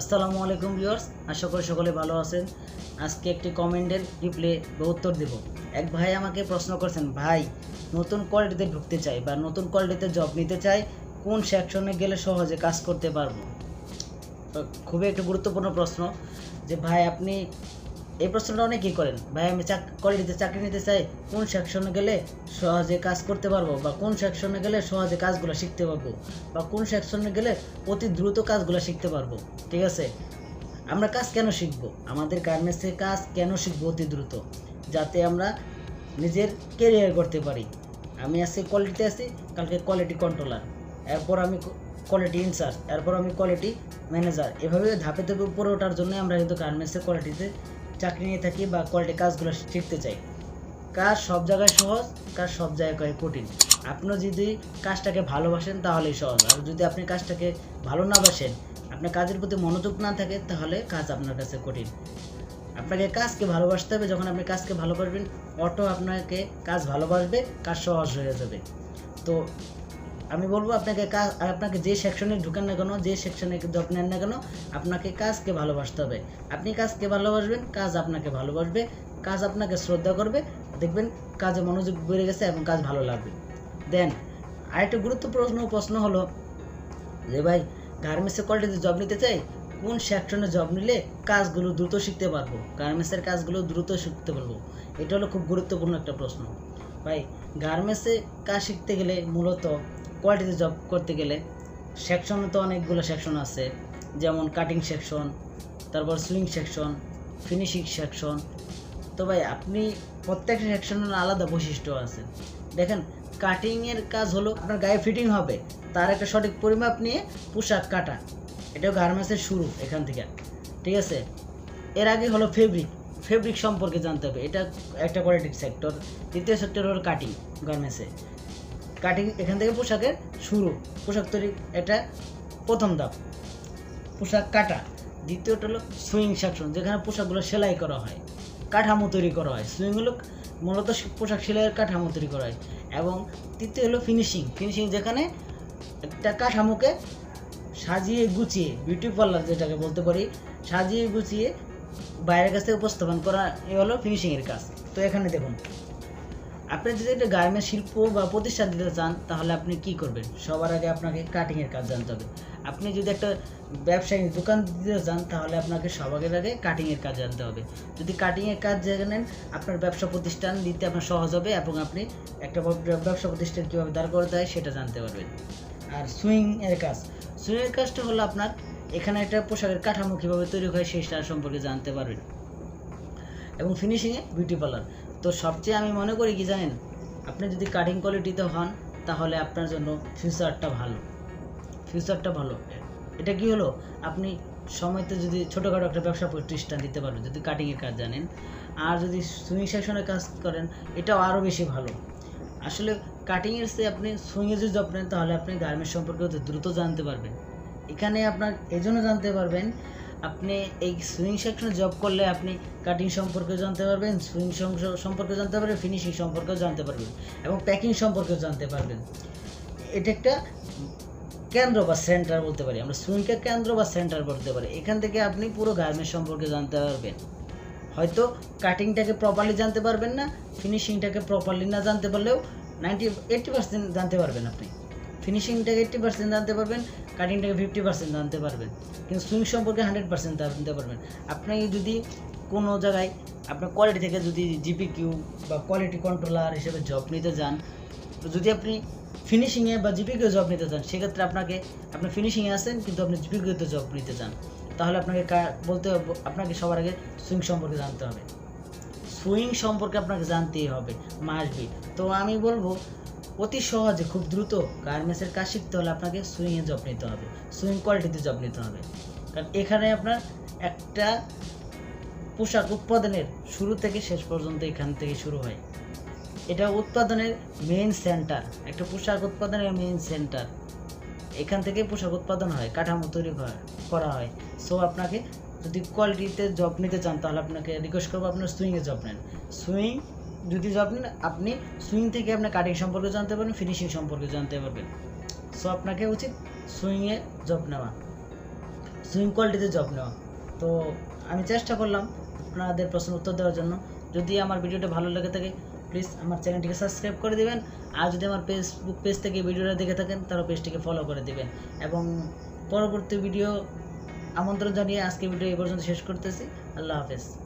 আসসালামু আলাইকুম ভিউয়ার্স, আশা করি সকলে ভালো আছেন। আজকে একটি কমেন্টের রিপ্লে উত্তর দেব। এক ভাই আমাকে প্রশ্ন করছেন, ভাই, নতুন কোয়ালিটিতে ঢুকতে চাই বা নতুন কোয়ালিটিতে জব নিতে চাই, কোন সেকশনে গেলে সহজে কাজ করতে পারব? খুবই একটা গুরুত্বপূর্ণ প্রশ্ন যে, ভাই, আপনি এই প্রশ্নটা অনেকেই করেন। ভাই, আমি কোয়ালিটিতে চাকরি নিতে চাই, কোন সেকশনে গেলে সহজে কাজ করতে পারব? বা কোন সেকশনে গেলে সহজে কাজগুলো শিখতে পারব? বা কোন সেকশনে গেলে অতি দ্রুত কাজগুলো শিখতে পারব? ঠিক আছে? আমরা কাজ কেন শিখব? আমাদের গার্মেন্টসে কাজ কেন শিখব অতি দ্রুত? যাতে আমরা নিজের কেরিয়ার করতে পারি। আমি আজকে কোয়ালিটিতে আছি, কালকে কোয়ালিটি কন্ট্রোলার এরপর আমি কোয়ালিটি ইনচার্জ এরপর আমি কোয়ালিটি ম্যানেজার এভাবে ধাপে ধাপে উপরে ওঠার জন্য আমরা কিন্তু গার্মেন্টসের কোয়ালিটিতে চাকরি নিয়ে থাকি বা কোয়ালিটি কাজগুলো শিখতে চাই। কাজ সব জায়গায় সহজ, কাজ সব জায়গায় কঠিন। আপনি যদি কাজটাকে ভালোবাসেন তাহলেই সহজ। আর যদি আপনি কাজটাকে ভালো না বাসেন, আপনার কাজের প্রতি মনোযোগ না থাকে, তাহলে কাজ আপনার কাছে কঠিন। আপনাকে কাজকে ভালোবাসতে হবে, যখন আপনি কাজকে ভালোবাসবেন অটো আপনাকে কাজ ভালোবাসবে, কাজ সহজ হয়ে যাবে। তো আমি বলব আপনাকে কাজ আপনাকে যে সেকশনে ঢুকেন না কেন, যে সেকশনে জব নেন না কেন, আপনাকে কাজকে ভালোবাসতে হবে। আপনি কাজকে ভালোবাসবেন, কাজ আপনাকে ভালোবাসবে, কাজ আপনাকে শ্রদ্ধা করবে, দেখবেন কাজে মনোযোগ বেড়ে গেছে এবং কাজ ভালো লাগবে। দেন আরেকটা গুরুত্বপূর্ণ প্রশ্ন হলো যে ভাই গার্মেন্টসের কোয়ালিটিতে জব নিতে চাই, কোন সেকশনে জব নিলে কাজগুলো দ্রুত শিখতে পারব? গার্মেন্টসের কাজগুলো দ্রুত শিখতে পারব? এটা হলো খুব গুরুত্বপূর্ণ একটা প্রশ্ন। ভাই গার্মেন্টসে কাজ শিখতে গেলে মূলত কোয়ালিটিতে জব করতে গেলে সেকশনে তো অনেকগুলো সেকশন আছে। যেমন কাটিং সেকশন তারপর সুইং সেকশন ফিনিশিং সেকশন তো ভাই, আপনি প্রত্যেকটা সেকশনের আলাদা বৈশিষ্ট্য আছে। দেখেন কাটিংয়ের কাজ হলো আপনার গায়ে ফিটিং হবে, তার একটা সঠিক পরিমাপ নিয়ে পোশাক কাটা। এটাও গার্মেন্টসের শুরু এখান থেকে। ঠিক আছে? এর আগে হলো ফেব্রিক ফেব্রিক সম্পর্কে জানতে হবে। এটা একটা কোয়ালিটির সেক্টর দ্বিতীয় সেক্টর হলো কাটিং গার্মেন্টসে কাটিং এখান থেকে পোশাকের শুরু। পোশাক তৈরি, এটা প্রথম ধাপ। পোশাক কাটা। দ্বিতীয়টা হলো সুইং সেকশন যেখানে পোশাকগুলো সেলাই করা হয়। কাঠামো তৈরি করা হয়। সুইং হলো মূলত পোশাক সেলাইয়ের কাঠামো তৈরি করা হয়। এবং তৃতীয় হলো ফিনিশিং ফিনিশিং যেখানে একটা কাঠামোকে সাজিয়ে গুছিয়ে বিউটি পার্লার যেটাকে বলতে পারি, সাজিয়ে গুছিয়ে বাইরের কাছ থেকে উপস্থাপন করা, এ হলো ফিনিশিংয়ের কাজ। তো এখানে দেখুন। আপনি যদি একটা গার্মেন্ট শিল্প বা প্রতিষ্ঠান দিতে চান, তাহলে আপনি কি করবেন? সবার আগে আপনাকে কাটিংয়ের কাজ জানতে হবে। আপনি যদি একটা ব্যবসায়ী দোকান দিতে চান, তাহলে আপনাকে সবার আগে কাটিংয়ের কাজ জানতে হবে। যদি কাটিংয়ের কাজ জানেন আপনার ব্যবসা প্রতিষ্ঠান দিতে আপনার সহজ হবে এবং আপনি একটা ব্যবসা প্রতিষ্ঠান কীভাবে দাঁড় করতে হয়, সেটা জানতে পারবেন। আর সুইংয়ের কাজ। সুইংয়ের কাজটা হলো আপনার, এখানে একটা পোশাকের কাঠামো কীভাবে তৈরি হয়, সেটা সম্পর্কে জানতে পারবেন। এবং ফিনিশিংয়ে বিউটি পার্লার তো সবচেয়ে আমি মনে করি কি জানেন? আপনি যদি কাটিং কোয়ালিটিতে হন, তাহলে আপনার জন্য ফিউচারটা ভালো। ফিউচারটা ভালো। এটা কি হলো? আপনি সময়তে যদি ছোটোখাটো একটা ব্যবসা প্রতিষ্ঠান দিতে পারবেন যদি কাটিংয়ের কাজ জানেন। আর যদি সুইং সেকশনের কাজ করেন, এটাও আরও বেশি ভালো। আসলে কাটিংয়ের চেয়ে আপনি সুইংয়ে যদি জব নেন, তাহলে আপনি গার্মেন্টস সম্পর্কে দ্রুত জানতে পারবেন। এখানে আপনার এই জন্য জানতে পারবেন আপনি এই সুইং সেকশনে জব করলে আপনি কাটিং সম্পর্কে জানতে পারবেন সুইং সম্পর্কে জানতে পারবেন ফিনিশিং সম্পর্কেও জানতে পারবেন এবং প্যাকিং সম্পর্কেও জানতে পারবেন। এটা একটা কেন্দ্র বা সেন্টার বলতে পারি। আমরা সুইংকে কেন্দ্র বা সেন্টার বলতে পারি। এখান থেকে আপনি পুরো গার্মেন্টস সম্পর্কে জানতে পারবেন। হয়তো কাটিংটাকে প্রপারলি জানতে পারবেন না ফিনিশিংটাকে প্রপারলি না জানতে পারলেও নাইনটি এইট্টি পার্সেন্ট জানতে পারবেন আপনি। ফিনিশিংটাকে এইট্টি পার্সেন্ট জানতে পারবেন কাটিংটাকে ফিফটি পার্সেন্ট জানতে পারবেন। কিন্তু সুইং সম্পর্কে হান্ড্রেড পার্সেন্ট জানতে পারবেন। আপনি যদি কোনো জায়গায় আপনার কোয়ালিটি থেকে যদি জিপি কিউ বা কোয়ালিটি কন্ট্রোলার হিসেবে জব নিতে যান, যদি আপনি ফিনিশিংয়ে বা জিপিকিউ জব নিতে চান সেক্ষেত্রে আপনাকে আপনি ফিনিশিংয়ে আসেন কিন্তু আপনি জিপিকিউতে জব নিতে চান তাহলে আপনাকে বলতে হবে, আপনাকে সবার আগে সুইং সম্পর্কে জানতে হবে। সুইং সম্পর্কে আপনাকে জানতেই হবে মাসবি তো আমি বলব অতি সহজে, খুব দ্রুত গার্মেন্টসের কাজ শিখতে হলে আপনাকে সুইংয়ে জব নিতে হবে। সুইং কোয়ালিটিতে জব নিতে হবে। কারণ এখানে আপনার একটা পোশাক উৎপাদনের শুরু থেকে শেষ পর্যন্ত এখান থেকে শুরু হয়। এটা উৎপাদনের মেইন সেন্টার একটা পোশাক উৎপাদনের মেইন সেন্টার এখান থেকে পোশাক উৎপাদন হয়, কাঠামো তৈরি করা হয়। সো আপনাকে যদি কোয়ালিটিতে জব নিতে চান, তাহলে আপনাকে রিকোয়েস্ট করব আপনার সুইংয়ে জব নেন। সুইং যদি নেন আপনি সুইং থেকে আপনার কাটিং সম্পর্কে জানতে পারবেন ফিনিশিং সম্পর্কে জানতে পারবেন। সো আপনাকে উচিত সুইংয়ে জব নেওয়া। সুইং কোয়ালিটিতে জব নেওয়া। তো, আমি চেষ্টা করলাম আপনাদের প্রশ্ন উত্তর দেওয়ার জন্য। যদি আমার ভিডিওটা ভালো লেগে থাকে প্লিজ আমার চ্যানেলটিকে সাবস্ক্রাইব করে দেবেন। আর যদি আমার ফেসবুক পেজ থেকে ভিডিওটা দেখে থাকেন তাহলে পেজটিকে ফলো করে দেবেন। এবং পরবর্তী ভিডিও আমন্ত্রণ জানিয়ে আজকে ভিডিও এই পর্যন্ত শেষ করতেছি। আল্লাহ হাফেজ।